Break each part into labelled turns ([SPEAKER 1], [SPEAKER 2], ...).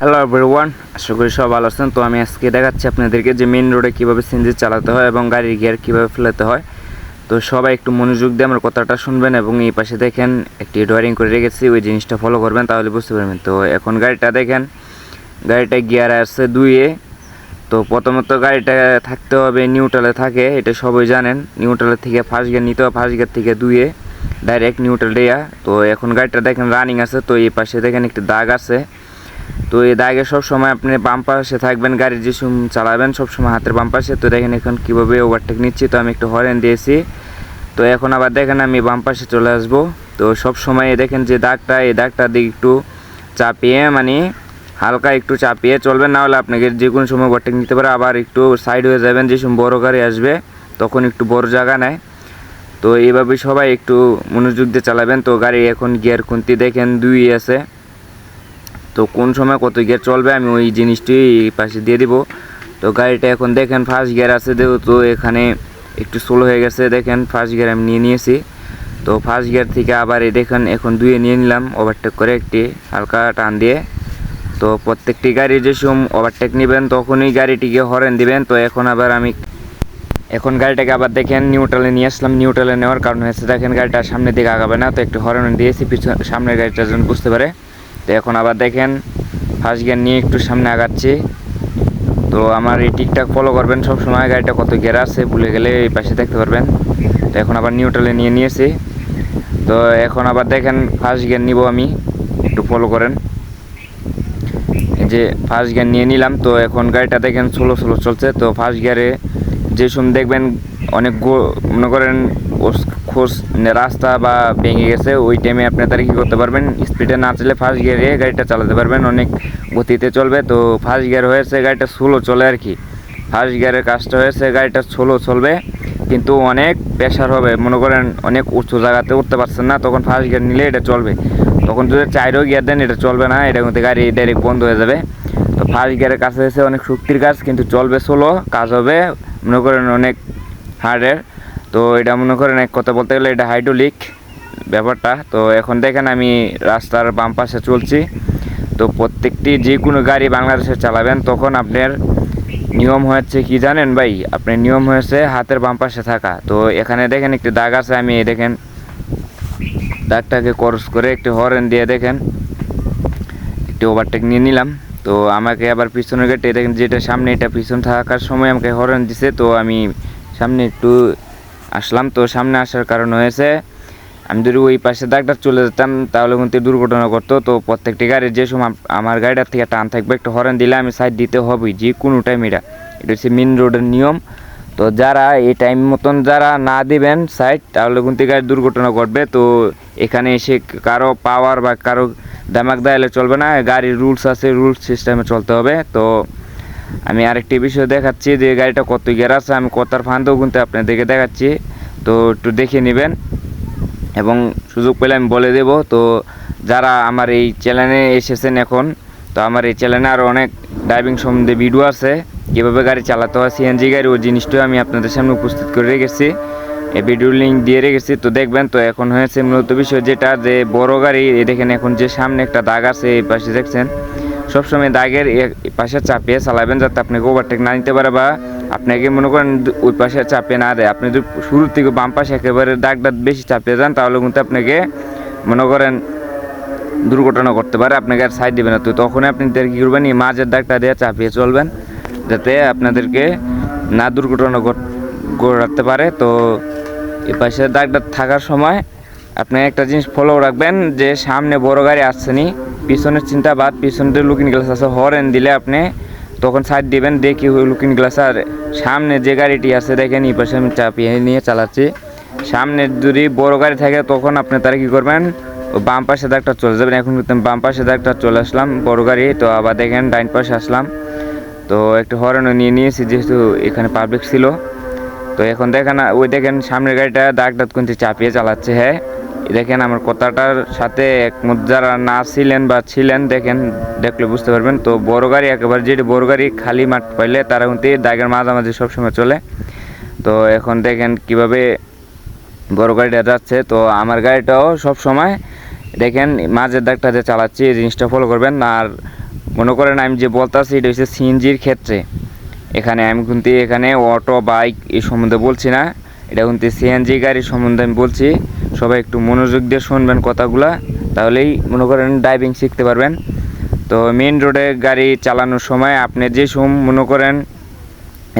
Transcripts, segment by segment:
[SPEAKER 1] Hello everyone আশা করি সব ভালো আছেন। তো আমি আজকে দেখাচ্ছি আপনাদেরকে যে মেন রোডে কীভাবে সিএনজি চালাতে হয় এবং গাড়ির গিয়ার কীভাবে ফেলাতে হয়। তো সবাই একটু মনোযোগ দিয়ে আমার কথাটা শুনবেন এবং এই পাশে দেখেন, একটি ড্রয়িং করে রেখেছি। ওই জিনিসটা ফলো করবেন, তাহলে বুঝতে পারবেন। তো এখন গাড়িটা দেখেন গাড়িটা গিয়ার আছে দুইয়ে তো প্রথমত গাড়িটা থাকতে হবে নিউট্রালে থাকে, এটা সবাই জানেন। নিউট্রালের থেকে ফার্স্ট গিয়ার নিতে হবে ফার্স্ট গিয়ার থেকে দুইয়ে ডাইরেক্ট নিউট্রাল দেয়া তো এখন গাড়িটা দেখেন রানিং আছে। তো এই পাশে দেখেন একটি দাগ আছে। তো এই দাগে সব সময় আপনি বাম পাশে থাকবেন গাড়ি যে সুম চালাবেন, সব সময় হাতের বাম পাশে। তো দেখেন এখন কীভাবে ওভারটেক নিচ্ছি, তো আমি একটু হরেন দিয়েছি। তো এখন আবার দেখেন আমি বাম পাশে চলে আসব। তো সব সময় দেখেন যে দাগটা, এই দাগটা দিকে একটু চাপিয়ে মানে হালকা একটু চাপিয়ে চলবেন। না হলে আপনাকে যে কোনো সময় ওভারটেক নিতে পারে। আবার একটু সাইড হয়ে যাবেন, যে সময় বড় গাড়ি আসবে, তখন একটু বড় জায়গা নেয়। তো এইভাবে সবাই একটু মনোযোগ দিয়ে চালাবেন। তো গাড়ি এখন গিয়ার খুন্তি দেখেন দুই আছে। তো কোন সময় কত গিয়ার চলবে আমি ওই জিনিসটি পাশে দিয়ে দিব। তো গাড়িটা এখন দেখেন ফার্স্ট গিয়ার আছে যেহেতু এখানে একটু স্লো হয়ে গেছে, দেখেন ফার্স্ট গিয়ার আমি নিয়ে নিয়েছি। তো ফার্স্ট গিয়ার থেকে আবার এই দেখেন এখন দুয়ে নিয়ে নিলাম ওভারটেক করে একটি হালকা টান দিয়ে। তো প্রত্যেকটি গাড়ি যে সম ওভারটেক নেবেন তখনই গাড়িটিকে হরেন দিবেন। তো এখন আবার আমি এখন গাড়িটাকে আবার দেখেন নিউট্রালে নিয়ে আসলাম। নিউট্রালে নেওয়ার কারণ হয়েছে, দেখেন গাড়িটা সামনের দিকে আগাবে না, তো একটু হরেন দিয়েছি, পিছনে সামনের গাড়িটা যেন বুঝতে পারে। তো এখন আবার দেখেন, ফার্স্ট গিয়ার নিয়ে একটু সামনে আগাচ্ছি। তো আমার এই টিকটাক ফলো করবেন সব সময় গাড়িটা কত গিয়ার আছে ভুলে গেলে এই পাশে দেখতে পারবেন। তো এখন আবার নিউট্রালে নিয়ে নিয়েছি। তো এখন আবার দেখেন, ফার্স্ট গিয়ার নিব আমি, একটু ফলো করেন। যে ফার্স্ট গিয়ার নিয়ে নিলাম, তো এখন গাড়িটা দেখেন স্লো স্লো চলছে। তো ফার্স্ট গিয়ারে যে সময় দেখবেন, অনেক মনে করেন খোঁজ মানে রাস্তা বা ভেঙে গেছে, ওই টাইমে আপনি তারা কী করতে পারবেন? স্পিডে না চলে ফার্স্ট গিয়ারে গাড়িটা চালাতে পারবেন, অনেক গতিতে চলবে। তো ফার্স্ট গিয়ার হয়েছে গাড়িটা স্লো চলে আর কি। ফার্স্ট গিয়ারের কাজটা হয়েছে গাড়িটা স্লো চলবে, কিন্তু অনেক প্রেশার হবে। মনে করেন অনেক উঁচু জায়গাতে উঠতে পারছেন না, তখন ফার্স্ট গিয়ার নিলে এটা চলবে। তখন যদি চাইরও গিয়ার দেন, এটা চলবে না, এটা কিন্তু গাড়ি ডাইরেক্ট বন্ধ হয়ে যাবে। তো ফার্স্ট গিয়ারের কাছে হয়েছে অনেক শক্তির কাজ, কিন্তু চলবে স্লো কাজ হবে, মনে করেন অনেক হার্ডের তো এটা মনে করেন এক কথা বলতে গেলে এটা হাইড্রোলিক ব্যাপারটা। তো এখন দেখেন আমি রাস্তার বাম পাশে চলছি। তো প্রত্যেকটি যে কোনো গাড়ি বাংলাদেশে চালাবেন, তখন আপনার নিয়ম হয়েছে কি জানেন ভাই? আপনার নিয়ম হয়েছে হাতের বাম পাশে থাকা। তো এখানে দেখেন একটি দাগ আছে, আমি দেখেন দাগটাকে ক্রস করে একটি হরেন দিয়ে দেখেন একটু ওভারটেক নিয়ে নিলাম। তো আমাকে আবার পিছনের গেটে দেখেন যেটা সামনে, এটা পিছন থাকার সময় আমাকে হরেন দিছে। তো আমি সামনে একটু আসলাম তো সামনে আসার কারণ হয়েছে, আমি যদি ওই পাশে দাগটা চলে যেতাম, তাহলে কিন্তু দুর্ঘটনা করতো তো প্রত্যেকটি গাড়ির যে সময় আমার গাড়িটার থেকে টান থাকবে, একটু হরেন দিলে আমি সাইড দিতে হবেই, যে কোনো টাইম এটা এটা হচ্ছে মেন রোডের নিয়ম। তো যারা এই টাইম মতন যারা না দিবেন সাইড তাহলে কিন্তু গাড়ির দুর্ঘটনা ঘটবে। তো এখানে এসে কারও পাওয়ার বা কারও দামাক দায়ালে চলবে না, গাড়ির রুলস আছে রুলস সিস্টেমে চলতে হবে। তো আমি আরেকটি বিষয় দেখাচ্ছি যে গাড়িটা কত গিয়ার আছে, আমি কতার ফান্দেও কিন্তু আপনাদেরকে দেখাচ্ছি। তো একটু দেখে নেবেন এবং সুযোগ পেলে আমি বলে দেব। তো যারা আমার এই চ্যানেলে এসেছেন এখন, তো আমার এই চ্যানেলে আরও অনেক ড্রাইভিং সম্বন্ধে ভিডিও আছে। কীভাবে গাড়ি চালাতে হয় সিএনজি গাড়ি ওই জিনিসটাও আমি আপনাদের সামনে উপস্থিত করে রেখেছি। এই ভিডিও লিঙ্ক দিয়ে রেখেছি। তো দেখবেন, তো এখন হয়েছে মূলত বিষয় যেটা যে বড় গাড়ি দেখেন এখন যে সামনে একটা দাগ আছে, এই পাশে দেখছেন। সবসময় দাগের এ- পাশে চাপিয়ে চালাবেন যাতে আপনাকে ওভারটেক না নিতে পারে বা আপনাকে মনে করেন ওই পাশে চাপিয়ে না দেয়। আপনি যদি শুরুর থেকে বাম পাশে একেবারে দাগটা বেশি চাপিয়ে যান তাহলে কিন্তু আপনাকে মনে করেন দুর্ঘটনা করতে পারে, আপনাকে আর সাইড দেবে না। তো তখনই আপনি তার কী করবেন, এই মাঝের দাগটা দিয়ে চাপিয়ে চলবেন, যাতে আপনাদেরকে না দুর্ঘটনা ঘট- ঘটাতে পারে। তো এই পাশে দাগটা থাকার সময় আপনি একটা জিনিস ফলো রাখবেন যে সামনে বড় গাড়ি আসছে নি পিছনের চিন্তা বাদ পিছনের লুকিং গ্লাস আছে হরেন দিলে আপনি তখন সাইড দিবেন, দেখি ওই লুকিং গ্লাস আর সামনে যে গাড়িটি আছে, দেখেন এই পাশে আমি চাপিয়ে নিয়ে চালাচ্ছি। সামনে যদি বড় গাড়ি থাকে তখন আপনি তারা কী করবেন? বাম পাশে দাগটা চলে যাবেন। এখন কিন্তু বাম পাশে দাগটা চলে আসলাম, বড় গাড়ি। তো আবার দেখেন ডাইন পাশে আসলাম। তো একটু হরেনও নিয়ে নিয়েছি, যেহেতু এখানে পাবলিক ছিল। তো এখন দেখেন, ওই দেখেন সামনের গাড়িটা দাগ দাগ কিন্তু চাপিয়ে চালাচ্ছে হ্যাঁ। দেখেন আমার কথাটার সাথে একমত যারা না ছিলেন বা ছিলেন, দেখেন, দেখলে বুঝতে পারবেন। তো বড় গাড়ি একেবারে যেটি বড় গাড়ি, খালি মাঠ পাইলে তারা কিন্তু দাগের মাঝামাঝি সবসময় চলে। তো এখন দেখেন কীভাবে বড় গাড়িটা যাচ্ছে। তো আমার গাড়িটাও সব সময় দেখেন মাঝের দাগটাতে চালাচ্ছি, এই জিনিসটা ফলো করবেন। আর মনে করেন আমি যে বলতাছি, এটা হচ্ছে সিএনজির ক্ষেত্রে। এখানে আমি কিন্তু এখানে অটো, বাইক, এই সম্বন্ধে বলছি না। এটা কিন্তু সিএনজি গাড়ির সম্বন্ধে আমি বলছি। সবাই একটু মনোযোগ দিয়ে শুনবেন কথাগুলা, তাহলেই মনে করেন ড্রাইভিং শিখতে পারবেন। তো মেন রোডে গাড়ি চালানোর সময় আপনি যে সম মনে করেন,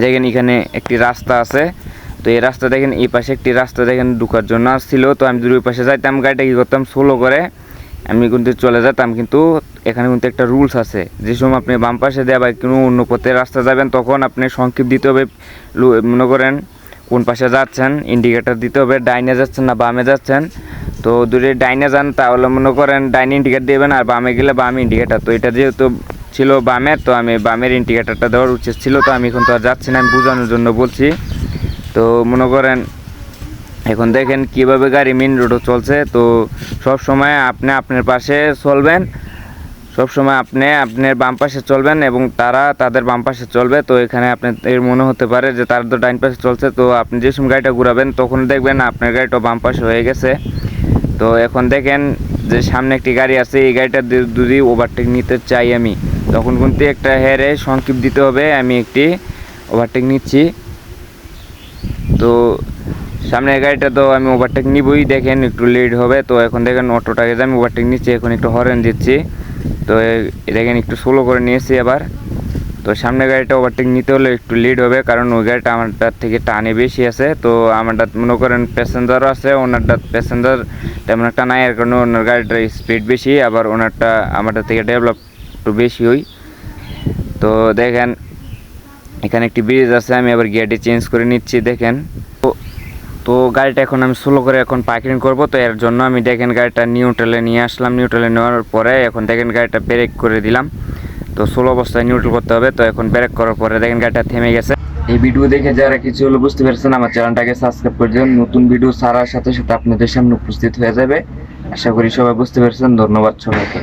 [SPEAKER 1] দেখেন এখানে একটি রাস্তা আছে, তো এই রাস্তা দেখেন, এই পাশে একটি রাস্তা দেখেন ঢুকার জন্য আসছিল, তো আমি যদি ওই পাশে যাইতাম, গাড়িটা কী করতাম সোলো করে আমি কিন্তু চলে যেতাম, কিন্তু এখানে কিন্তু একটা রুলস আছে। যে সময় আপনি বাম পাশে দেওয়া বা কোনো অন্য পথে রাস্তা যাবেন, তখন আপনি সংক্ষেপ দিতে হবে মনে করেন কোন পাশে যাচ্ছেন ইন্ডিকেটার দিতে হবে, ডাইনে যাচ্ছেন না বামে যাচ্ছেন, তো দূরে ডাইনে যান তাহলে মনে করেন ডাইনে ইন্ডিকেট দেবেন আর বামে গেলে বাম ইন্ডিকেটার তো এটা যেহেতু ছিল বামের তো আমি বামের ইন্ডিকেটারটা দেওয়ার উচিত ছিল, তো আমি এখন তো আর যাচ্ছি না, আমি বোঝানোর জন্য বলছি। তো মনে করেন, এখন দেখেন কীভাবে গাড়ি মেন রোডও চলছে, তো সব সময় আপনি আপনার পাশে চলবেন সব সময় আপনি আপনার বাম পাশে চলবেন এবং তারা তাদের বাম পাশে চলবে। তো এখানে আপনাদের মনে হতে পারে যে তারা তো ডাইন পাশে চলছে। তো আপনি যে সময় গাড়িটা ঘুরাবেন, তখন দেখবেন আপনার গাড়িটা বাম পাশে হয়ে গেছে। তো এখন দেখেন যে সামনে একটি গাড়ি আছে। এই গাড়িটা যদি ওভারটেক নিতে চাই আমি, তখন কিন্তু একটা হেয়ারে সংক্ষিপ দিতে হবে। আমি একটি ওভারটেক নিচ্ছি। তো সামনের গাড়িটা তো আমি ওভারটেক নিবই। দেখেন একটু লেট হবে। তো এখন দেখেন অটোটাকে আমি ওভারটেক নিচ্ছি, এখন একটু হরেন দিচ্ছি। তো দেখেন একটু স্লো করে নিয়েছি আবার তো সামনে গাড়িটা ওভারটেক নিতে হলে একটু লিড হবে, কারণ ওই গাড়িটা আমারটার থেকে টানে বেশি আছে। তো আমারটা মনে করেন প্যাসেঞ্জারও আছে ওনারটা প্যাসেঞ্জার তেমন একটা নাই, এর কারণে ওনার গাড়িটার স্পিড বেশি, আবার ওনারটা আমারটা থেকে ডেভেলপ একটু বেশি হই। তো দেখেন, এখানে একটি ব্রিজ আছে, আমি আবার গিয়ারটি চেঞ্জ করে নিচ্ছি, দেখেন। তো গাড়িটা এখন আমি স্লো করে এখন পার্কিং করব, তো এর জন্য আমি দেখেন গাড়িটা নিউট্রালে নিয়ে আসলাম। নিউট্রালে নেওয়ার পরে এখন দেখেন গাড়িটা ব্রেক করে দিলাম। তো স্লো অবস্থায় নিউট্রাল করতে হবে, তো এখন ব্রেক করার পরে দেখেন গাড়িটা থেমে গেছে। এই ভিডিও দেখে যারা কিছু হলো বুঝতে পেরেছেন, আমার চ্যানেলটাকে সাবস্ক্রাইব করে দেবেন। নতুন ভিডিও ছাড়ার সাথে সাথে আপনাদের সামনে উপস্থিত হয়ে যাবে। আশা করি সবাই বুঝতে পেরেছেন, ধন্যবাদ সবাইকে।